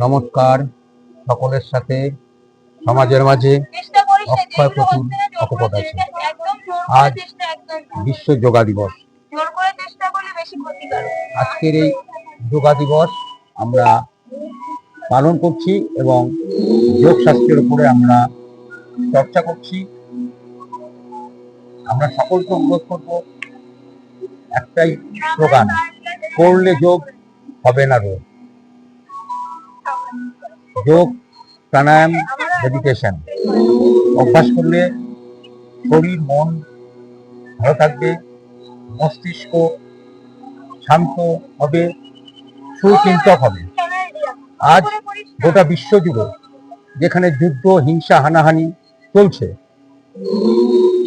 নমস্কার সকলের সাথে, সমাজের মাঝে অক্ষয় প্রচুর অকপট আছে। আজ। বিশ্ব যোগা দিবস আজকের এই যোগা দিবস আমরা পালন করছি এবং যোগ শাস্ত্রের উপরে আমরা চর্চা করছি আমরা সকলকে অনুরোধ করব, একটাই স্লোগান করলে যোগ হবে না রোগ যোগ, প্রাণায়াম মেডিটেশন অভ্যাস করলে শরীর, মন ভালো থাকবে, মস্তিষ্ক শান্ত হবে সুচিন্তক হবে। আজ গোটা বিশ্ব জুড়ে যেখানে যুদ্ধ, হিংসা, হানাহানি চলছে,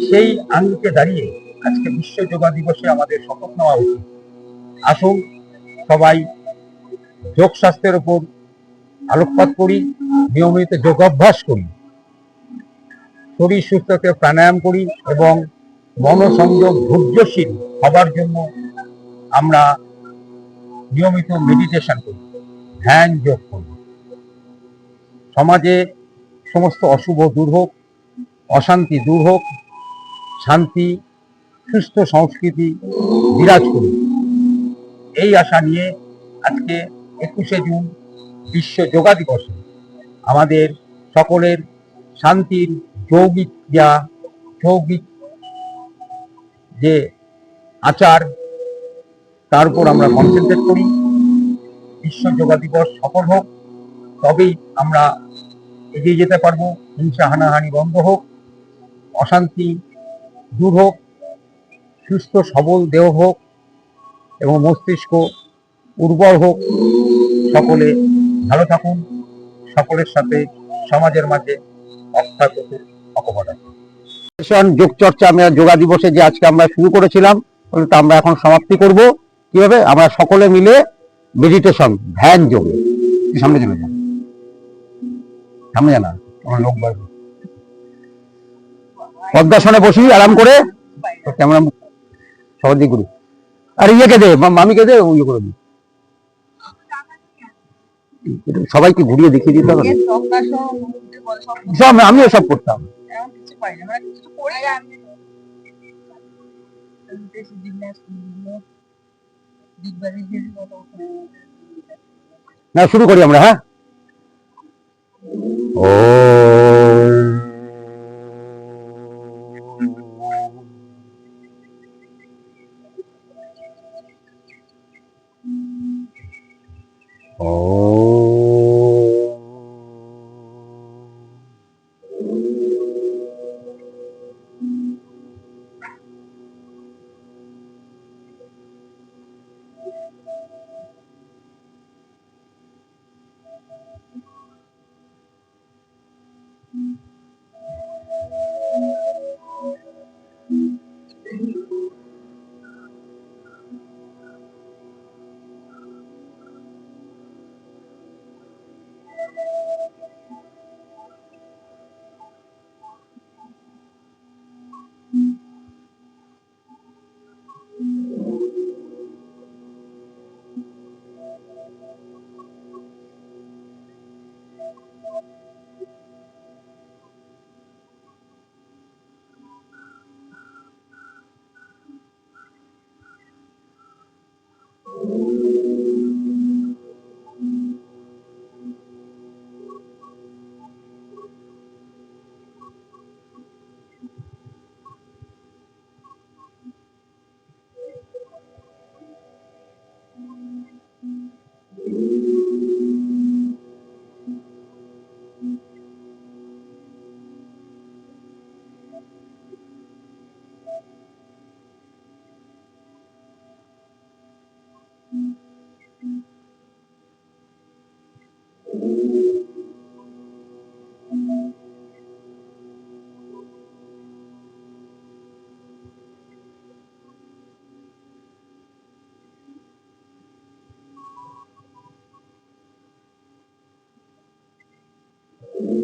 সেই আঙ্গিকে দাঁড়িয়ে আজকে বিশ্ব যোগা দিবসে আমাদের শপথ নেওয়া উচিত। আসুন সবাই যোগ স্বাস্থ্যের উপর আলোকপাত করি, নিয়মিত যোগাভ্যাস করি। শরীর সুস্থকে প্রাণায়াম করি এবং মনোসংযোগ ধৈর্যশীল হবার জন্য আমরা নিয়মিত মেডিটেশন করি, ধ্যান যোগ করি। সমাজে সমস্ত অশুভ দূর হোক, অশান্তি দূর হোক, শান্তি, সুস্থ সংস্কৃতি বিরাজ করুক। এই আশা নিয়ে আজকে একুশে জুন বিশ্ব যোগা দিবস। আমাদের সকলের শান্তির যৌগিক যা যৌগিক যে আচার, তার উপর আমরা কনসেন্ট্রেট করি। বিশ্ব যোগা দিবস সফল হোক, তবেই আমরা এগিয়ে যেতে পারব। হিংসা, হানাহানি বন্ধ হোক, অশান্তি দূর হোক, সুস্থ, সবল দেহ হোক এবং মস্তিষ্ক উর্বর হোক, সকলে ভালো থাকুন সকলের সাথে সমাজের মাঝে যোগ চর্চা আমরা যোগা দিবসে যে আজকে আমরা শুরু করেছিলাম তা আমরা এখন সমাপ্তি করব। কীভাবে? আমরা সকলে মিলে মেডিটেশন ধ্যান যোগ। সামনে চলে যান। সামনে জানা আমার লোক বাড়বে পদ্মাসনে বসি আরাম করে। ক্যামেরা সবার দিকে ঘুরি আর ইয়েকে দে মামিকে দে ও ইয়ে করে দি। একটু সবাইকে ঘুরিয়ে দেখিয়ে দিতে হবে। সব আমিও সব করতাম। না শুরু করি আমরা হ্যাঁ? ও। Thank mm -hmm. you.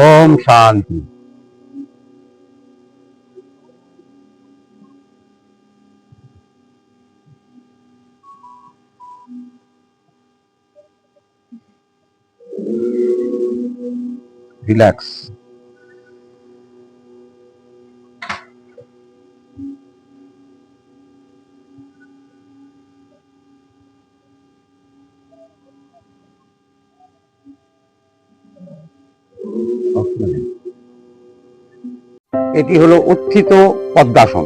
ওম শান্তি রিল্যাক্স এটি হলো উত্থিত পদ্মাসন।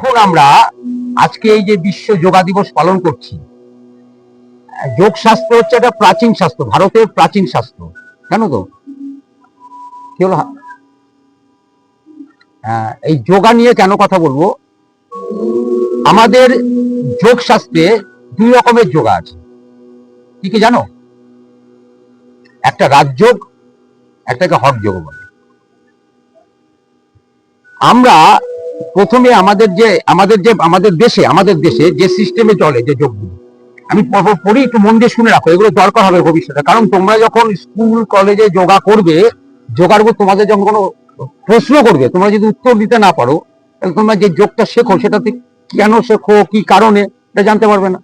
এখন আমরা আজকে এই যে বিশ্ব যোগা দিবস পালন করছি যোগ শাস্ত্র হচ্ছে একটা প্রাচীন শাস্ত্র ভারতের প্রাচীন শাস্ত্র জানো তো? কি হলো? হ্যাঁ, এই যোগা নিয়ে কেন কথা বলব? আমাদের যোগ শাস্ত্রে দুই রকমের যোগা আছে। কি কি জানো? একটা রাজযোগ একটাকে হট যোগ বলে। আমরা প্রথমে আমাদের যে আমাদের যে, আমাদের দেশে আমাদের দেশে যে সিস্টেমে চলে যে যোগগুলো, আমি পড়ি একটু মন দিয়ে শুনে রাখো, এগুলো দরকার হবে ভবিষ্যতে। কারণ তোমরা যখন স্কুল কলেজে যোগা করবে, যোগার উপর তোমাদের যখন কোনো প্রশ্ন করবে, তোমরা যদি উত্তর দিতে না পারো, তাহলে তোমরা যে যোগটা শেখো, সেটাতে কেন শেখো, কি কারণে, এটা জানতে পারবে না।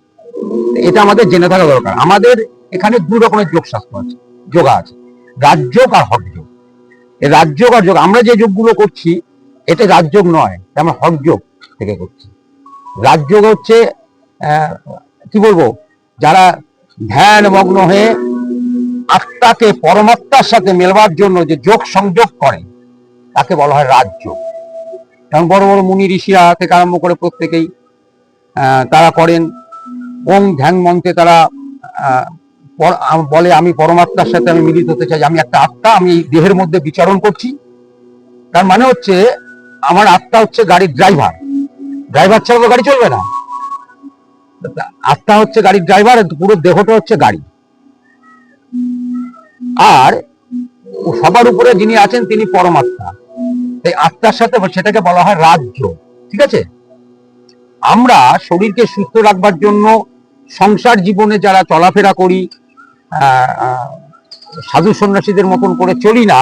এটা আমাদের জেনে থাকা দরকার। আমাদের এখানে দু রকমের যোগ শাস্ত্র আছে, যোগা আছে। রাজযোগ আর হট যোগ রাজযোগ আর যোগ, আমরা যে যোগগুলো করছি এটা রাজযোগ নয় আমরা হকযোগ থেকে করছি। রাজযোগ হচ্ছে কি বলব, যারা ধ্যান মগ্ন হয়ে আত্মাকে পরমাত্মার সাথে মেলবার জন্য যে যোগ সংযোগ করে, তাকে বলা হয় রাজযোগ। কারণ বড় বড় মুনি ঋষিরা থেকে আরম্ভ করে প্রত্যেকেই তারা করেন। ওং ধ্যান মন্ত্রে তারা বলে, আমি পরমাত্মার সাথে আমি মিলিত হতে চাই, আমি একটা আত্মা, আমি দেহের মধ্যে বিচরণ করছি। তার মানে হচ্ছে আমার আত্মা হচ্ছে গাড়ির ড্রাইভার ড্রাইভার ছাড়া গাড়ি চলবে না। আত্মা হচ্ছে গাড়ির ড্রাইভার পুরো দেহটা হচ্ছে গাড়ি। আর সবার উপরে যিনি আছেন, তিনি পরমাত্মা। এই আত্মার সাথে সেটাকে বলা হয় রাজ্য। ঠিক আছে? আমরা শরীরকে সুস্থ রাখবার জন্য সংসার জীবনে যারা চলাফেরা করি সাধু সন্ন্যাসীদের মতন করে চলি না,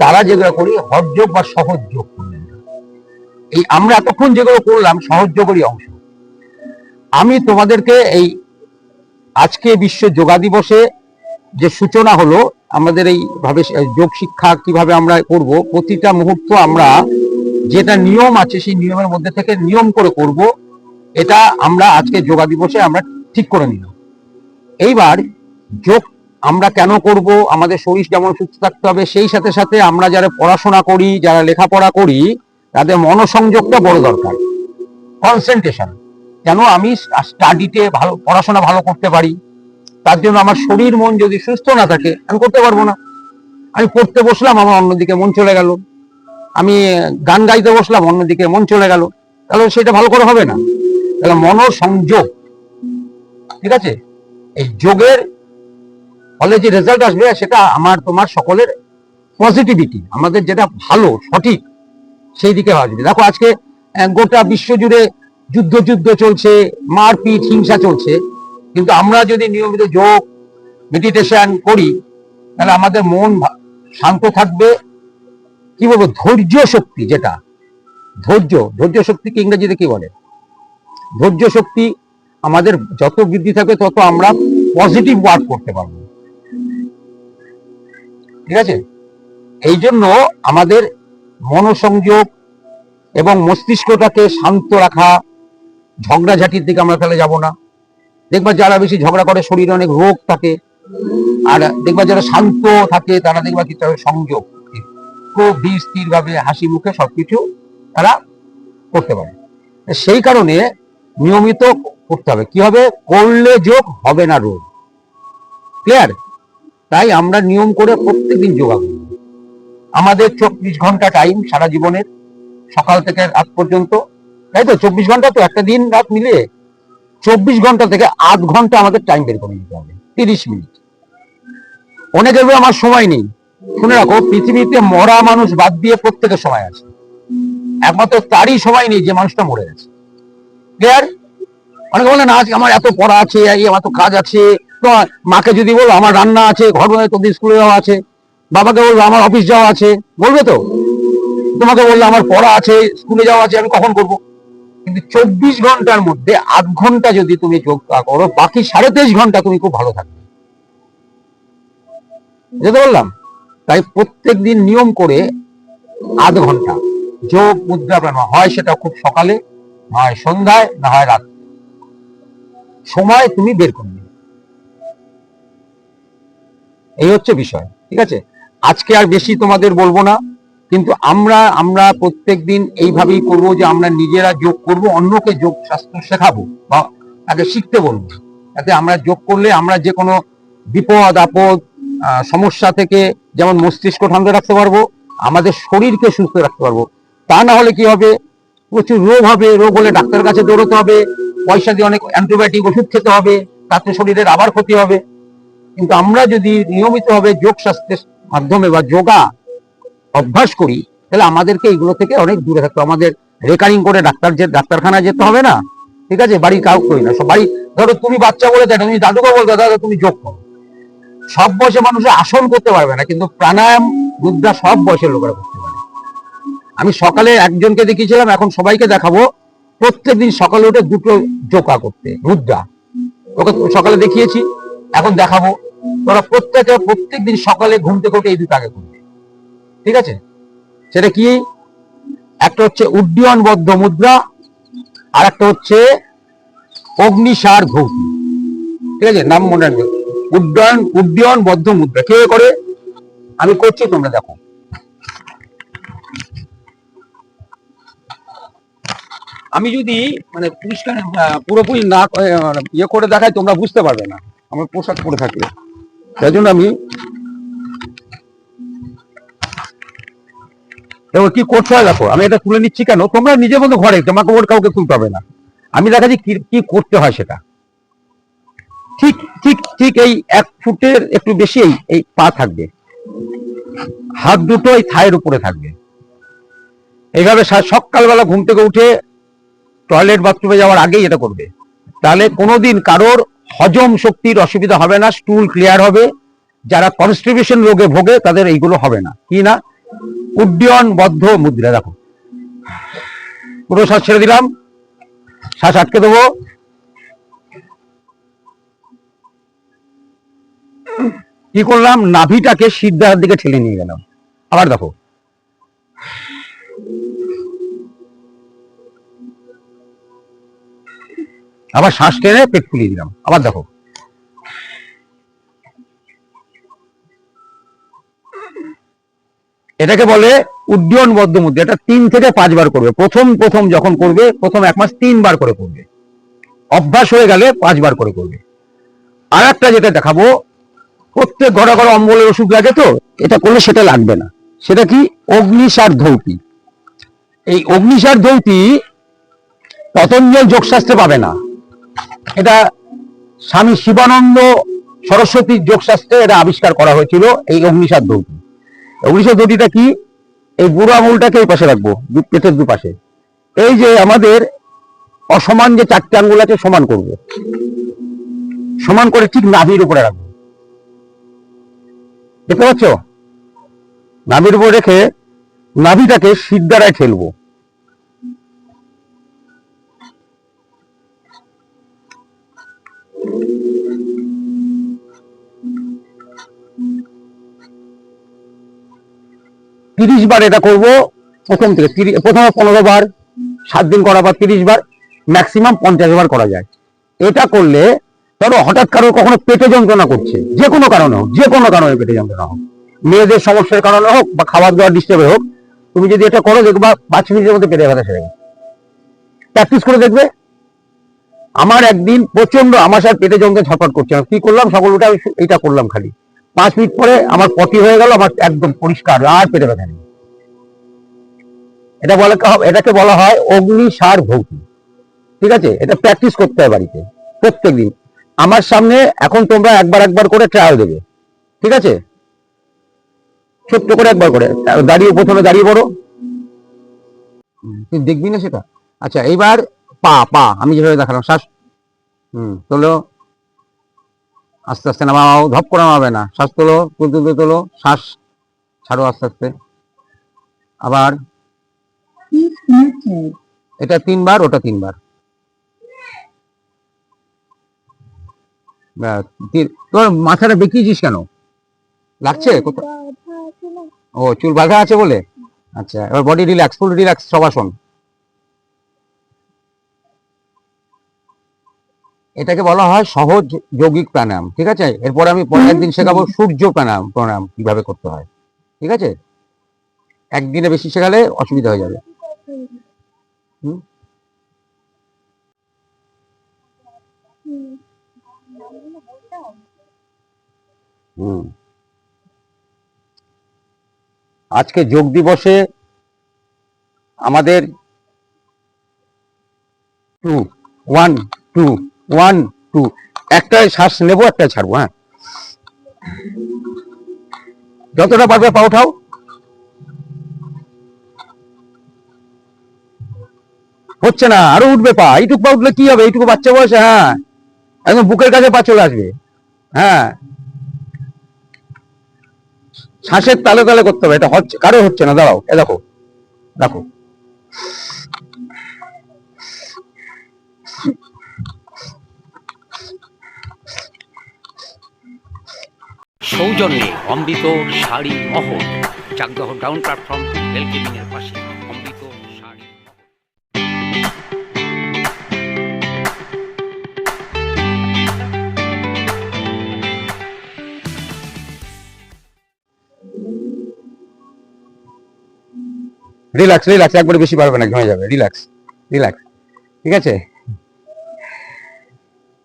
তারা যেগুলো করি হরযোগ বা সহজ যোগ করি। এই আমরা এতক্ষণ যেগুলো করলাম সহজ যোগেরই অংশ। আমি তোমাদেরকে এই আজকে বিশ্ব যোগা দিবসে যে সূচনা হলো, আমাদের এই ভাবে যোগ শিক্ষা কীভাবে আমরা করব, প্রতিটা মুহূর্ত আমরা যেটা নিয়ম আছে সেই নিয়মের মধ্যে থেকে নিয়ম করে করব, এটা আমরা আজকে যোগা দিবসে আমরা ঠিক করে নিলাম। এইবার যোগ আমরা কেন করব, আমাদের শরীর যেমন সুস্থ থাকতে হবে, সেই সাথে সাথে আমরা যারা পড়াশোনা করি, যারা লেখাপড়া করি তাদের মনোসংযোগটা বড় দরকার। কনসেন্ট্রেশন কেন আমি স্টাডিতে ভালো, পড়াশোনা ভালো করতে পারি, তার জন্য আমার শরীর, মন যদি সুস্থ না থাকে, আমি করতে পারব না। আমি পড়তে বসলাম, আমার অন্যদিকে মন চলে গেল। আমি গান গাইতে বসলাম, অন্যদিকে মন চলে গেল। তাহলে সেটা ভালো করে হবে না। তাহলে মনোসংযোগ। ঠিক আছে? এই যোগের ফলে যে রেজাল্ট আসবে, সেটা আমার তোমার সকলের পজিটিভিটি আমাদের যেটা ভালো, সঠিক সেই দিকে আসবে দেখো আজকে গোটা বিশ্ব জুড়ে যুদ্ধ যুদ্ধ চলছে, মারপিট, হিংসা চলছে। কিন্তু আমরা যদি নিয়মিত যোগ মেডিটেশন করি, তাহলে আমাদের মন শান্ত থাকবে। কি বলব? ধৈর্য শক্তি যেটা, ধৈর্য ধৈর্য শক্তিকে ইংরেজিতে কি বলে? ধৈর্য শক্তি আমাদের যত বৃদ্ধি থাকবে, তত আমরা পজিটিভ ওয়ার্ক করতে পারব। ঠিক আছে? এই জন্য আমাদের মনোসংযোগ এবং মস্তিষ্কটাকে শান্ত রাখা, ঝগড়াঝাটির দিকে আমরা তাহলে যাব না। দেখবা যারা বেশি ঝগড়া করে, শরীরে অনেক রোগ থাকে, আর দেখবা যারা শান্ত থাকে, তারা দেখবা কি তাদের সংযোগ খুব স্থির ভাবে, হাসি মুখে সবকিছু তারা করতে পারে। সেই কারণে নিয়মিত করতে হবে। কি হবে? করলে যোগ, হবে না রোগ। ক্লিয়ার তাই আমরা নিয়ম করে প্রত্যেকদিন যোগা করি আমাদের চব্বিশ ঘণ্টা টাইম সারা জীবনের, সকাল থেকে রাত পর্যন্ত। তাই তো? চব্বিশ ঘণ্টা তো একটা দিন রাত মিলে চব্বিশ ঘণ্টা থেকে আধ ঘণ্টা আমাদের টাইম বের করে নিতে হবে, তিরিশ মিনিট। অনেকের বলে আমার সময় নেই। শুনে রাখো, পৃথিবীতে মরা মানুষ বাদ দিয়ে প্রত্যেকের সময় আছে। একমাত্র তারই সময় নেই যে মানুষটা মরে গেছে। ক্লিয়ার অনেকে বলে, না, আজকে আমার এত পড়া আছে আমার তো কাজ আছে। মাকে যদি বলো, আমার রান্না আছে, ঘর তোদের স্কুলে যাওয়া আছে। বাবাকে বলব, আমার অফিস যাওয়া আছে। বলবে তো? তোমাকে বললে, আমার পড়া আছে স্কুলে যাওয়া আছে, আমি কখন করব? কিন্তু চব্বিশ ঘণ্টার মধ্যে আধ ঘণ্টা যদি তুমি যোগ করো, বাকি সাড়ে তেইশ ঘণ্টা তুমি খুব ভালো থাকবে। যেতে বললাম তাই প্রত্যেক দিন নিয়ম করে আধ ঘণ্টা যোগ মুদ্রা প্রাণায়াম হয় সেটা খুব সকালে হয় সন্ধ্যায়, না হয় রাত সময় তুমি বের করবে এই হচ্ছে বিষয়, ঠিক আছে? আজকে আর বেশি তোমাদের বলব না, কিন্তু আমরা আমরা প্রত্যেক দিন এইভাবেই করব যে আমরা নিজেরা যোগ করব, অন্যকে যোগ স্বাস্থ্য শেখাবো, বা তাকে শিখতে বলব। যাতে আমরা যোগ করলে আমরা যে কোনো বিপদ, আপদ সমস্যা থেকে যেমন মস্তিষ্ক ঠান্ডা রাখতে পারব, আমাদের শরীরকে সুস্থ রাখতে পারব। তা না হলে কি হবে? প্রচুর রোগ হবে, রোগ হলে ডাক্তারের কাছে দৌড়তে হবে, পয়সা দিয়ে অনেক অ্যান্টিবায়োটিক ওষুধ খেতে হবে, তাতে শরীরের আবার ক্ষতি হবে। কিন্তু আমরা যদি নিয়মিতভাবে যোগ স্বাস্থ্যের মাধ্যমে বা যোগা অভ্যাস করি, তাহলে আমাদেরকে এইগুলো থেকে অনেক দূরে থাকতে। আমাদের রেকারিং করে ডাক্তার যে ডাক্তারখানায় যেতে হবে না? ঠিক আছে? বাড়ির কাউ করি না। সব বাড়ি ধরো তুমি বাচ্চা বলে দেখো, তুমি দাদুকে বলতে দাদা তুমি যোগ করো। সব বয়সে মানুষের আসন করতে পারবে না, কিন্তু প্রাণায়াম, মুদ্রা সব বয়সের লোকেরা করতে পারে। আমি সকালে একজনকে দেখিয়েছিলাম, এখন সবাইকে দেখাবো। প্রত্যেকদিন সকালে উঠে দুটো যোগা করতে, মুদ্রা। ওকে সকালে দেখিয়েছি, এখন দেখাবো। তোরা প্রত্যেকে প্রত্যেকদিন সকালে ঘুম থেকে এই দুটো আগে করবে ঠিক আছে? সেটা কি? একটা হচ্ছে উড্ডয়ন বদ্ধ মুদ্রা আর একটা হচ্ছে অগ্নিসার ধৌতি ঠিক আছে? নাম মনে রাখবে। উড্ডয়ন উড্ডয়ন বদ্ধ মুদ্রা। কে করে? আমি করছি তোমরা দেখো। আমি যদি মানে পরিষ্কার আহ, পুরোপুরি না ইয়ে করে দেখাই তোমরা বুঝতে পারবে না। আমার পোশাক পরে থাকলে তাই জন্য আমি কি হয় দেখো, আমি এটা তুলে নিচ্ছি কেন? তোমরা নিজের মতো ঘরে, তোমাকে ওর কাউকে তুলতে হবে না। আমি দেখাচ্ছি কি করতে হয় সেটা। ঠিক ঠিক ঠিক এই এক ফুটের একটু বেশি এই পা থাকবে। হাত দুটো এই থায়ের উপরে থাকবে। এইভাবে সকালবেলা ঘুম থেকে উঠে টয়লেট বাথরুমে যাওয়ার আগেই এটা করবে। তাহলে কোনোদিন কারোর হজম শক্তির অসুবিধা হবে না স্টুল ক্লিয়ার হবে। যারা কনস্টিবিউশন রোগে ভোগে, তাদের এইগুলো হবে না। কি না? উড্ডয়ন বদ্ধ মুদ্রা, দেখো। পুরো শ্বাস ছেড়ে দিলাম। শ্বাস আটকে দেবো। কি করলাম? নাভিটাকে সিদ্ধার দিকে ঠেলে নিয়ে গেলাম। আবার দেখো। আবার শ্বাস টেনে পেট ফুলিয়ে দিলাম। আবার দেখো। এটাকে বলে উড্ডয়ন বদ্ধ মুদ্রা এটা তিন থেকে পাঁচবার করবে। প্রথম প্রথম যখন করবে, প্রথম এক মাস তিনবার করে করবে। অভ্যাস হয়ে গেলে পাঁচবার করে করবে। আর একটা যেটা দেখাবো, প্রত্যেক ঘরে ঘরে অম্বলের ওষুধ লাগে তো? এটা করলে সেটা লাগবে না। সেটা কি? অগ্নিসার ধৌতি। এই অগ্নিসার ধৌতি পতঞ্জল যোগশাস্ত্রে পাবে না। এটা স্বামী শিবানন্দ সরস্বতী যোগশাস্ত্রে এটা আবিষ্কার করা হয়েছিল এই অগ্নিসার ধৌতি অগ্নিসার ধৌতিটা কি? এই বুড়ো আঙুলটাকে এই পাশে রাখব পেটের দুপাশে। এই যে আমাদের অসমান যে চারটে আঙ্গুল আছে, সমান করব। সমান করে ঠিক নাভির উপরে রাখব। দেখতে পাচ্ছ? নাভির উপর রেখে নাভিটাকে সিদ্ধারায় ঠেলবো। তিরিশ বার এটা করব প্রথম থেকে প্রথমে পনেরো বার, সাত দিন করা বার তিরিশ বার ম্যাক্সিমাম পঞ্চাশ বার করা যায়। এটা করলে, ধরো হঠাৎ কারও কখনো পেটে যন্ত্রণা করছে, যে কোনো কারণে হোক, যে কোনো কারণে পেটে যন্ত্রণা হোক, মেয়েদের সমস্যার কারণে হোক বা খাবার দাবার ডিস্টার্বে হোক, তুমি যদি এটা করো, দেখবা পাঁচ মিনিটের মধ্যে পেটে ব্যথা সেরে প্র্যাকটিস করে দেখবে। আমার একদিন প্রচণ্ড আমার সাথে পেটে যন্ত্রণা ছটফট করছে কি করলাম? সকল উঠে আমি এটা করলাম খালি। পাঁচ মিনিট পরে আমার পটি হয়ে গেল, আমার একদম পরিষ্কার, আর পেটে ব্যথা নেই। এটা বলে এটাকে বলা হয় অগ্নি সার ভৌতি ঠিক আছে? এটা প্র্যাকটিস করতে হয় বাড়িতে, প্রত্যেকদিন। আমার সামনে এখন তোমরা একবার একবার করে ট্রায়াল দেবে। ঠিক আছে? ছোট্ট করে একবার করে। দাঁড়িয়ে, প্রথমে দাঁড়িয়ে পড়ো। তুই দেখবি না সেটা? আচ্ছা এইবার পা পা, আমি যেভাবে দেখালাম, শ্বাস। হুম, তোলো। আস্তে আস্তে নামাও ধপ করে নামাবে না। শ্বাস তোলো তুলতে তোলো শ্বাস ছাড়ো আস্তে আস্তে। আবার এটা তিনবার ওটা তিনবার। তোর মাথাটা বেঁকিয়েছিস কেন? লাগছে? কোথাও ও চুল বাঁধা আছে বলে? আচ্ছা এবার বডি রিল্যাক্স ফুল রিল্যাক্স সবাসন এটাকে বলা হয় সহজ যৌগিক প্রাণায়াম ঠিক আছে? এরপরে আমি পরে একদিন শেখাবো সূর্য প্রাণায়াম প্রাণায়াম কীভাবে করতে হয় ঠিক আছে? একদিনে বেশি শেখালে অসুবিধা হয়ে যাবে। হুম? হুম। আজকে যোগ দিবসে আমাদের two one two one two একটা শ্বাস নেব একটা ছাড়বো হ্যাঁ। যতটা পারবে পা উঠাও। হচ্ছে না, আরও উঠবে পা। এইটুকু পা উঠলে কি হবে? এইটুকু বাচ্চা বয়সে হ্যাঁ। একদম বুকের কাছে পা চলে আসবে হ্যাঁ। শ্বাসের তালে তালে করতে হবে, এটা হচ্ছে, কারও হচ্ছে না, দাঁড়াও, এ দেখো দেখো। সৌজন্যে অমৃত শাড়ি মহল চাকদহ ডাউন প্ল্যাটফর্ম বেলকিমিং এর পাশে রিল্যাক্স রিল্যাক্স একবারে বেশি পারবে না ঘেমে যাবে। রিল্যাক্স রিল্যাক্স ঠিক আছে?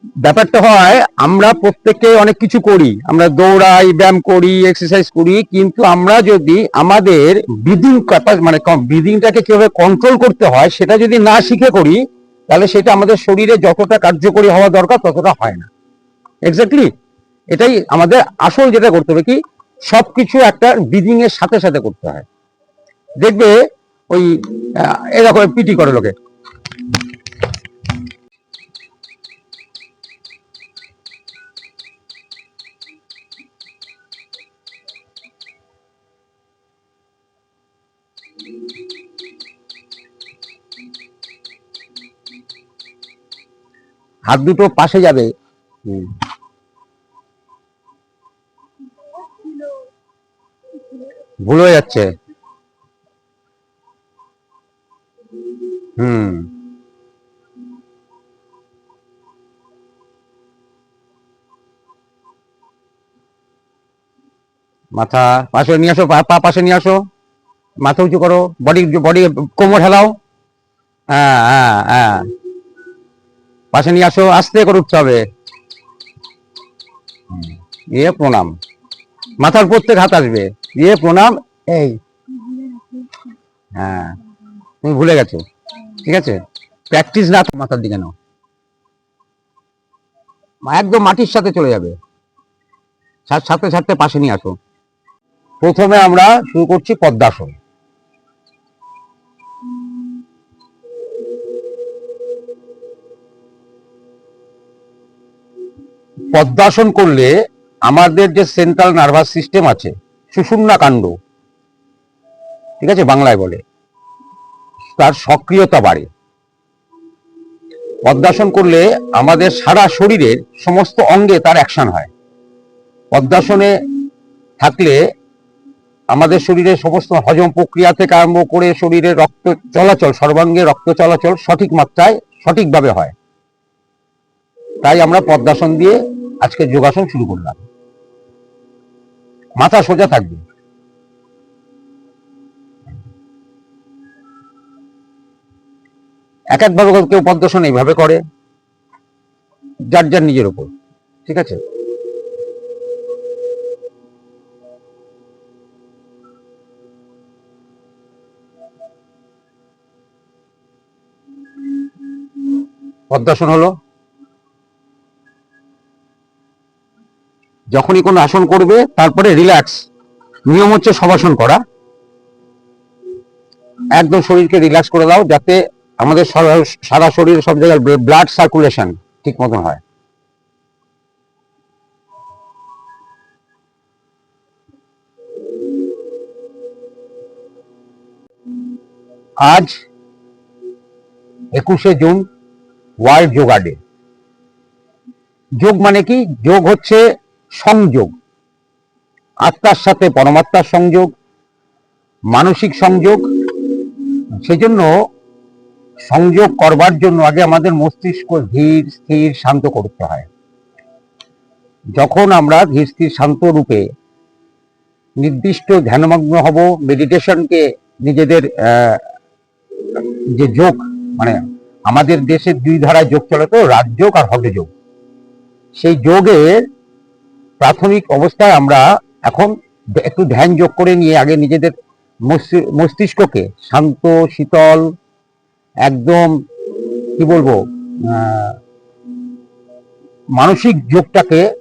ব্যাপারটা হয়, আমরা প্রত্যেকে অনেক কিছু করি। আমরা দৌড়াই, ব্যায়াম করি এক্সারসাইজ করি, কিন্তু আমরা যদি আমাদের ব্রিদিং মানে ব্রিদিংটাকে কীভাবে কন্ট্রোল করতে হয়, সেটা যদি না শিখে করি, তাহলে সেটা আমাদের শরীরে যতটা কার্যকরী হওয়া দরকার, ততটা হয় না। এক্স্যাক্টলি এটাই আমাদের আসল যেটা করতে হবে কি, সবকিছু একটা ব্রিদিং এর সাথে সাথে করতে হয়। দেখবে ওই এরকম পিটি করে লোকে। হাত দুটো পাশে যাবে। ভুল হয়ে যাচ্ছে। হুম। মাথা পাশে নিয়ে আসো পা পা পাশে নিয়ে আসো। মাথা উঁচু করো বডি বডি কোমর হেলাও। হ্যাঁ হ্যাঁ হ্যাঁ। পাশে নিয়ে আসো, আস্তে করে উঠতে হবে। দিয়ে প্রণাম। মাথার প্রত্যেক হাত আসবে। দিয়ে প্রণাম, এই। হ্যাঁ তুমি ভুলে গেছো। ঠিক আছে? প্র্যাকটিস না মাথার দিকে নাও। একদম মাটির সাথে চলে যাবে। সাথে সাথে পাশে নিয়ে আসো। প্রথমে আমরা শুরু করছি পদ্মাসন। পদ্মাসন করলে আমাদের যে সেন্ট্রাল নার্ভাস সিস্টেম আছে, সুষুম্না কাণ্ড, ঠিক আছে, বাংলায় বলে, তার সক্রিয়তা বাড়ে। পদ্মাসন করলে আমাদের সারা শরীরের সমস্ত অঙ্গে তার অ্যাকশন হয়। পদ্মাসনে থাকলে আমাদের শরীরের সমস্ত হজম প্রক্রিয়া থেকে আরম্ভ করে শরীরে রক্ত চলাচল, সর্বাঙ্গে রক্ত চলাচল সঠিক মাত্রায় সঠিকভাবে হয়। তাই আমরা পদ্মাসন দিয়ে আজকে যোগাসন শুরু করলাম। মাথা সোজা থাকবে। এক একভাবে কেউ পদ্মাসন এইভাবে করে, যার যার নিজের উপর, ঠিক আছে? পদ্মাসন হলো যখনই কোনো আসন করবে, তারপরে রিল্যাক্স নিয়ম হচ্ছে সবাসন করা। একদম শরীরকে রিল্যাক্স করে দাও, যাতে আমাদের সারা- শরীর সব জায়গায় ব্লাড সার্কুলেশন ঠিক মতন হয়। আজ একুশে জুন, ওয়ার্ল্ড যোগা ডে। যোগ মানে কি? যোগ হচ্ছে সংযোগ। আত্মার সাথে পরমাত্মার সংযোগ, মানসিক সংযোগ। সেজন্য সংযোগ করবার জন্য আগে আমাদের মস্তিষ্ক ধীর, স্থির, শান্ত করতে হয়। যখন আমরা ধীর, স্থির, শান্ত রূপে নির্দিষ্ট ধ্যানমগ্ন হব মেডিটেশনকে নিজেদের যে যোগ মানে আমাদের দেশে দুই ধারায় যোগ চলে তো, রাজযোগ আর হঠযোগ সেই যোগের প্রাথমিক অবস্থায় আমরা এখন একটু ধ্যান যোগ করে নিয়ে আগে নিজেদের মস্তি- মস্তিষ্ককে শান্ত, শীতল, একদম, কি বলব মানসিক যোগটাকে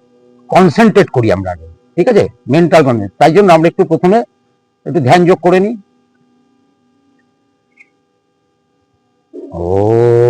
কনসেন্ট্রেট করি আমরা আগে, ঠিক আছে? মেন্টাল কনসেন্ট তাই জন্য আমরা একটু প্রথমে একটু ধ্যান যোগ করে নিই। ও।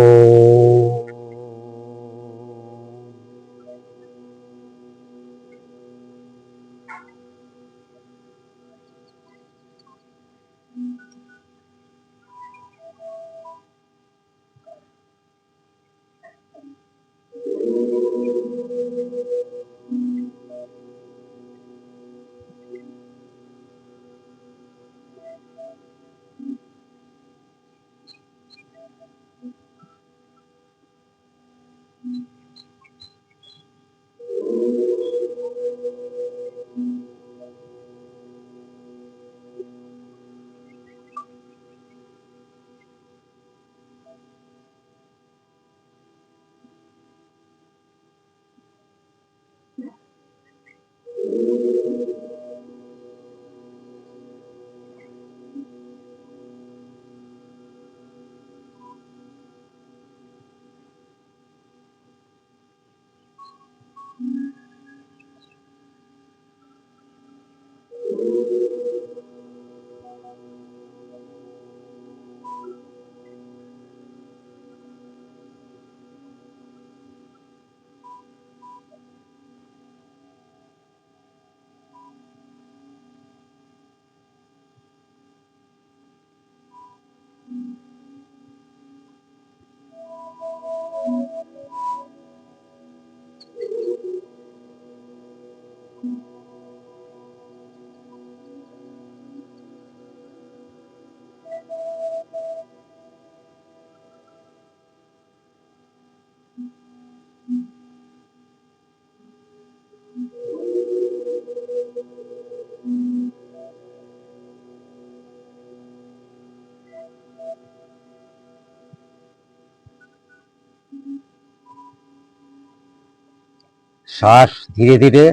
শ্বাস ধীরে ধীরে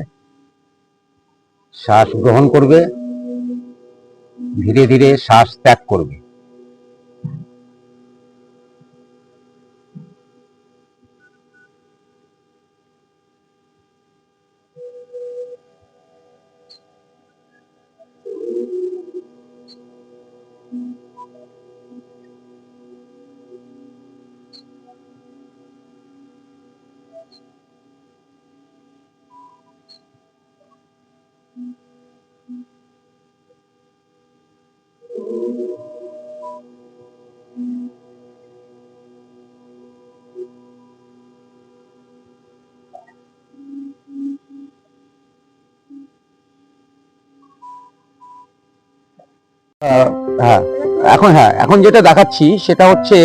শ্বাস গ্রহণ করবে ধীরে ধীরে শ্বাস ত্যাগ করবে। হ্যাঁ এখন হ্যাঁ এখন যেটা দেখাচ্ছি সেটা হচ্ছে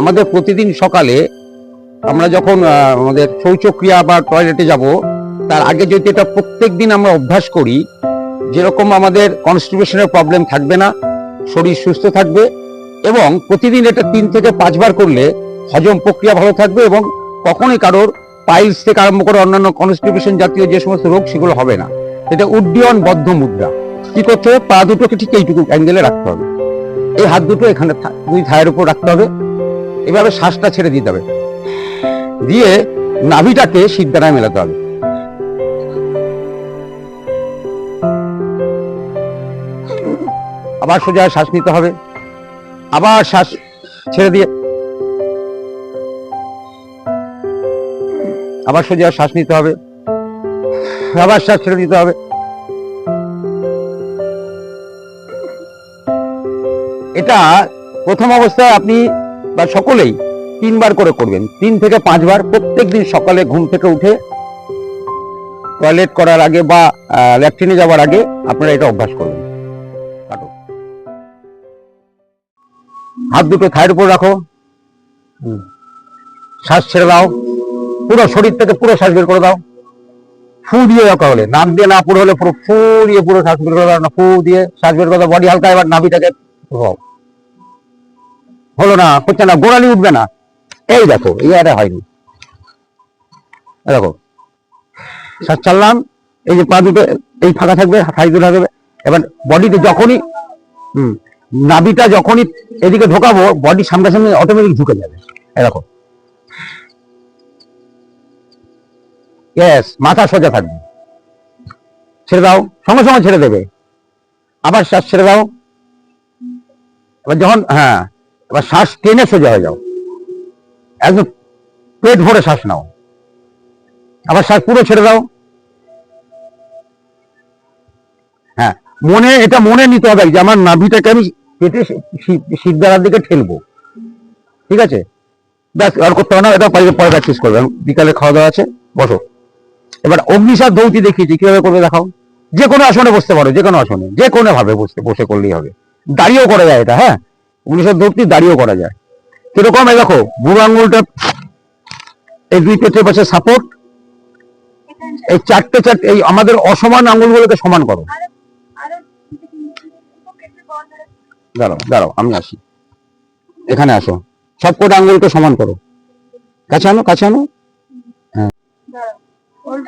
আমাদের প্রতিদিন সকালে আমরা যখন আমাদের শৌচক্রিয়া বা টয়লেটে যাব, তার আগে যদি এটা প্রত্যেক দিন আমরা অভ্যাস করি, যেরকম আমাদের কনস্টিটিউশনের প্রবলেম থাকবে না, শরীর সুস্থ থাকবে এবং প্রতিদিন এটা তিন থেকে পাঁচবার করলে হজম প্রক্রিয়া ভালো থাকবে এবং কখনোই কারোর পাইলস থেকে আরম্ভ করে অন্যান্য কনস্টিটিউশন জাতীয় যে সমস্ত রোগ, সেগুলো হবে না। এটা উড্ডীয়ন বদ্ধ মুদ্রা। কি করতে হবে? পা দুটোকে ঠিক এইটুকু অ্যাঙ্গেলে রাখতে হবে। এই হাত দুটো এখানে দুই থায়ের উপর রাখতে হবে। এভাবে শ্বাসটা ছেড়ে দিতে হবে। দিয়ে নাভিটাকে সিদ্ধারায় মেলাতে হবে। আবার সোজা শ্বাস নিতে হবে। আবার শ্বাস ছেড়ে দিয়ে আবার সোজা শ্বাস নিতে হবে। আবার শ্বাস ছেড়ে দিতে হবে। এটা প্রথম অবস্থায় আপনি বা সকলেই তিনবার করে করবেন। তিন থেকে পাঁচবার প্রত্যেক দিন সকালে ঘুম থেকে উঠে টয়লেট করার আগে বা ল্যাট্রিনে যাওয়ার আগে আপনারা এটা অভ্যাস করবেন। কাটো। হাত দুটো থায়ের উপর রাখো। শ্বাস ছেড়ে দাও। পুরো শরীর থেকে পুরো শ্বাস বের করে দাও। ফু দিয়ে রাখা হলে নাক দিয়ে না পুরো হলে পুরো ফু দিয়ে পুরো শ্বাস বের করে দাও। না, ফু দিয়ে শ্বাস বের করে দাও। বডি হালকা এবার নাভিটাকে ঘোরাও। হলো না, হচ্ছে না, গোড়ালি উঠবে না। এই দেখো, এই আরে হয়নি। দেখো শ্বাস চাললাম এই যে পা দুটো, এই ফাঁকা থাকবে, হাই দুটো থাকবে। এবার বডিতে যখনই, হুম নাবিটা যখনই এদিকে ঢোকাবো, বডি সামনাসামনি অটোমেটিক ঢুকে যাবে। দেখো। ইয়েস মাথা সোজা থাকবে। ছেড়ে দাও, সঙ্গে সঙ্গে ছেড়ে দেবে। আবার শ্বাস ছেড়ে দাও। এবার যখন হ্যাঁ এবার শ্বাস টেনে সোজা হয়ে যাও। একদম পেট ভরে শ্বাস নাও। আবার শ্বাস পুরো ছেড়ে দাও। হ্যাঁ মনে, এটা মনে নিতে হবে যে আমার নাভিটাকে আমি পেটে সিদ্ধারার দিকে ঠেলবো। ঠিক আছে? ব্যাস, আর করতে হবে না এটা পরে পরে প্র্যাকটিস করবে। বিকালে খাওয়া দাওয়া আছে, বসো। এবার অগ্নিসার দৌতি দেখিয়েছি, কীভাবে করবে দেখাও? যে কোনো আসনে বসতে পারো, যে কোনো আসনে, যে কোনো ভাবে বসতে বসে করলেই হবে। দাঁড়িয়েও করা যায় এটা হ্যাঁ? অগ্নিসার দৌতি দাঁড়িয়েও করা যায়। কীরকম? এই দেখো, বুড়ো আঙ্গুলটা এই দুই পেটের পাশে সাপোর্ট এই চারটে চারটে এই আমাদের অসমান আঙ্গুলগুলোকে সমান করো। দাঁড়াও দাঁড়াও, আমি আসি। এখানে আসো। সব কটা আঙ্গুলকে সমান করো। কাছে আনো কাছে আনো। কর